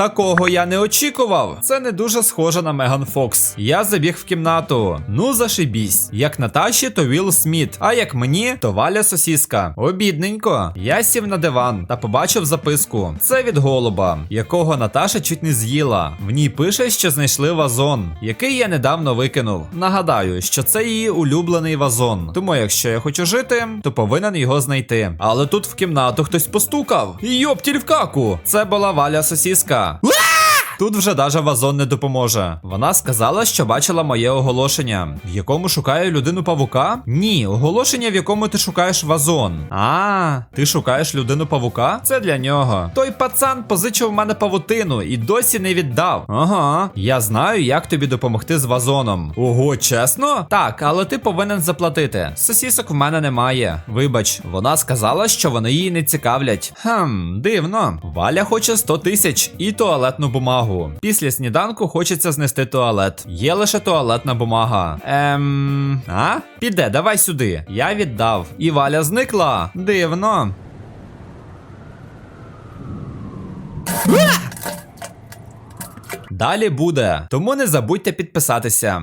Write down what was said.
Такого я не очікував. Це не дуже схоже на Меган Фокс. Я забіг в кімнату. Ну зашибісь. Як Наташі, то Вілл Сміт. А як мені, то Валя сосіска. Обідненько. Я сів на диван та побачив записку. Це від голуба, якого Наташа чуть не з'їла. В ній пише, що знайшли вазон, який я недавно викинув. Нагадаю, що це її улюблений вазон. Тому, якщо я хочу жити, то повинен його знайти. Але тут в кімнату хтось постукав. Йоптіль в каку! Це була Валя сосіска. Тут вже даже вазон не допоможе. Вона сказала, що бачила моє оголошення, в якому шукає людину павука? Ні, оголошення, в якому ти шукаєш вазон. А, ти шукаєш людину павука? Це для нього. Той пацан позичив в мене павутину і досі не віддав. Ага, я знаю, як тобі допомогти з вазоном. Ого, чесно? Так, але ти повинен заплатити. Сосісок в мене немає. Вибач, вона сказала, що вони її не цікавлять. Хм, дивно. Валя хоче 100 тисяч і туалетну бумагу. Після сніданку хочеться знести туалет. Є лише туалетна бумага. Ем. А? Піде, давай сюди. Я віддав. І Валя зникла. Дивно. Далі буде. Тому не забудьте підписатися.